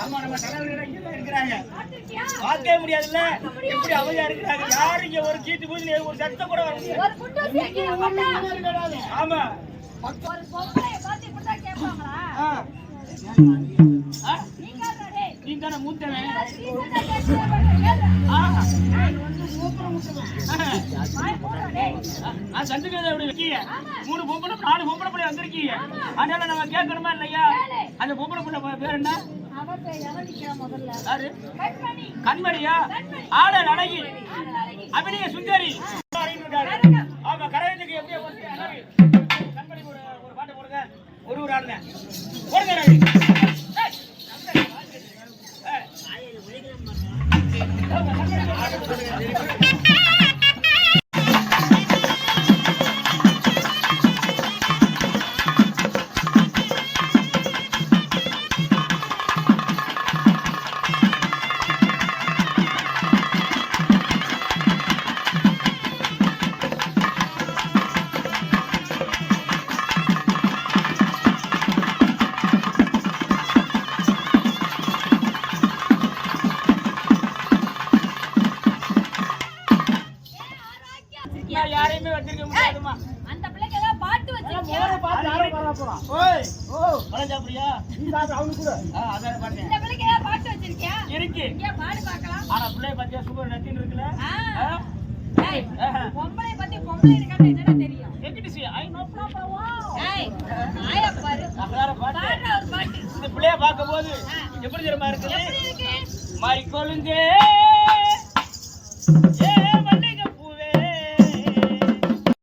ஆமா நம்ம தலைவர்கள் இங்க தான் இருக்கிறாங்க பார்த்திருக்கியா? பார்க்கவே முடியாதுல்ல. எப்படி அமைதியா இருக்கிறாங்க? யாரு இங்க ஒரு சீட்டு பூஜை ஒரு சத்தம் கூட வர முடியாது. ஆமா. ஒரு பொம்பளைய பார்த்து இப்படிதான் கேட்பாங்களா? நீ தானே மூத்தவன் மூணு பொம்பளை நாலு பொம்பளை வந்திருக்கீங்க. அதனால நம்ம கேட்கணுமா இல்லையா? அந்த பொம்பளை பிள்ளை பேர் என்ன? கண்மணியா? ஆடல் அழகி. அபிநய சுந்தரி. ஆமா கரகத்துக்கு எப்படி கண்மணி ஒரு ஒரு பாட்டு போடுங்க. ஒரு ஒரு ஆடுங்க போடுங்க ரவி. யாரையுமே வச்சிருக்க முடியாதுமா அந்த பிள்ளைக்கு ஏதாவது பாட்டு வச்சிருக்கியா? இருக்கு. இங்க பாடு பார்க்கலாம். ஆனா பிள்ளை பத்தியா சுகர் நத்தின்னு இருக்குல்ல. பொம்பளைய பத்தி பொம்பளை என்னடா தெரியும்? எங்கிட்டு சி ஐ நோ ப்ராப்ளம் ஏய், நாயை பாரு. அகலார பாட்டு. பாடுற ஒரு பாட்டு. இந்த பிள்ளைய பார்க்கும்போது எப்படி தெரியுமா இருக்குது? எப்படி இருக்கு? மாறி கொழுந்தே.